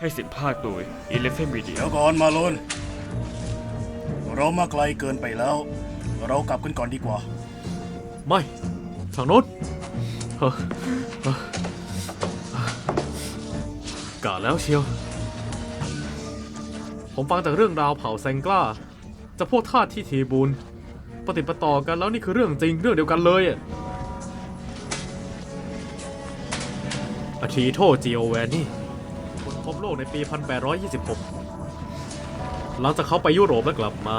ให้สัมภาษณ์โดย Elephant Media เดี๋ยวก่อนมาลนเรามาไกลเกินไปแล้ว เรากลับกันก่อนดีกว่า ไม่ทางโน้นเฮ้อเฮ้อกะแล้วเชียว ผมฟังจากเรื่องราวเผ่าแซงกล้า จะพวกทาสที่ทีบูนปฏิดปะต่อกันแล้วนี่คือเรื่องจริงเรื่องเดียวกันเลยอะอาทีโทจิโอแวนนี่ คนพบโลกในปี 1826 หลังจากเขาไปยุโรปและกลับมา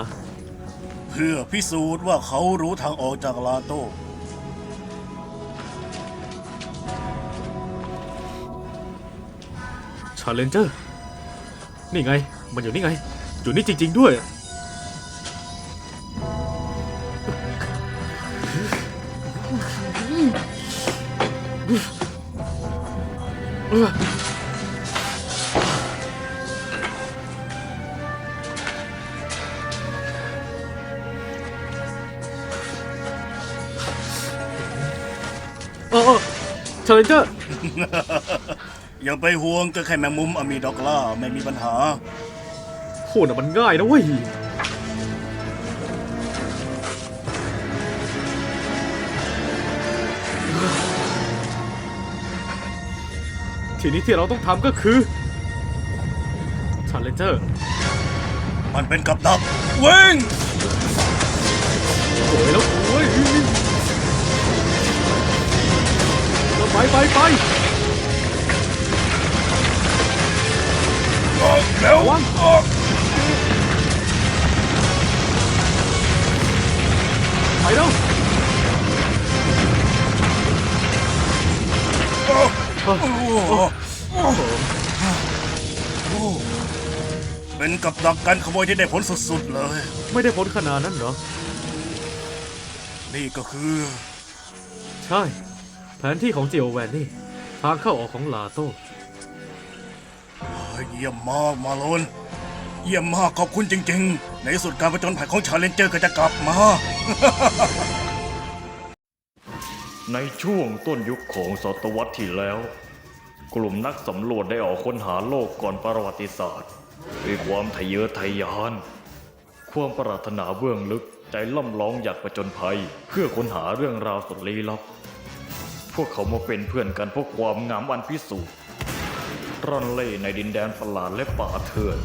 เพื่อพิสูจน์ว่าเขารู้ทางออกจากลาโต้ชาเลนเจอร์ นี่ไง มันอยู่นี่ไง อยู่นี่จริง ๆ ด้วย เอ ชาเลนเจอร์ อย่าไปห่วงก็แค่แมงมุมอะมีดอกล่าไม่มีปัญหาพูดน่ะมันง่ายนะเว้ย ทีนี้ที่เราต้องทำก็คือชาเลนเจอร์มันเป็นกับดักเว้งโอยแล้วโอ้ย ไปไปไปเร็วระวังออกไปแล้วเป็นกับดักการขโมยที่ได้ผลสุดๆเลย ไม่ได้ผลขนาดนั้นเหรอ นี่ก็คือ ใช่ แผนที่ของเจียวแวนนี่ ทางเข้าออกของลาโต้เยี่ยมมากมาโลนเยี่ยมมากขอบคุณจริง ๆ ในที่สุดการประจนภัยของชาเลนเจอร์ก็จะกลับมา ในช่วงต้นยุคของศตวรรษที่แล้ว กลุ่มนักสำรวจได้ออกค้นหาโลกก่อนประวัติศาสตร์ด้วยความทะเยอทะยาน ความปรารถนาเบื้องลึกใจล่ำร้องอยากประจนภัย เพื่อค้นหาเรื่องราวสุดลี้ลับ พวกเขามาเป็นเพื่อนกันเพราะความงามอันพิสูจน์ร่อนเล่ในดินแดนประหลาดและป่าเถื่อน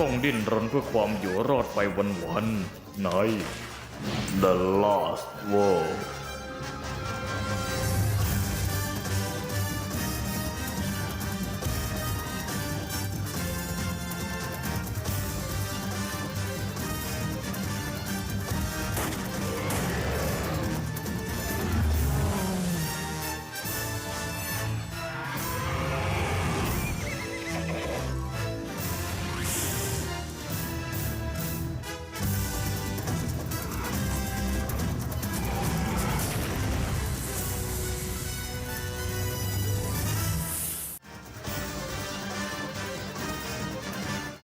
ต้องดิ้นรนเพื่อความอยู่รอดไปวันๆใน The Lost World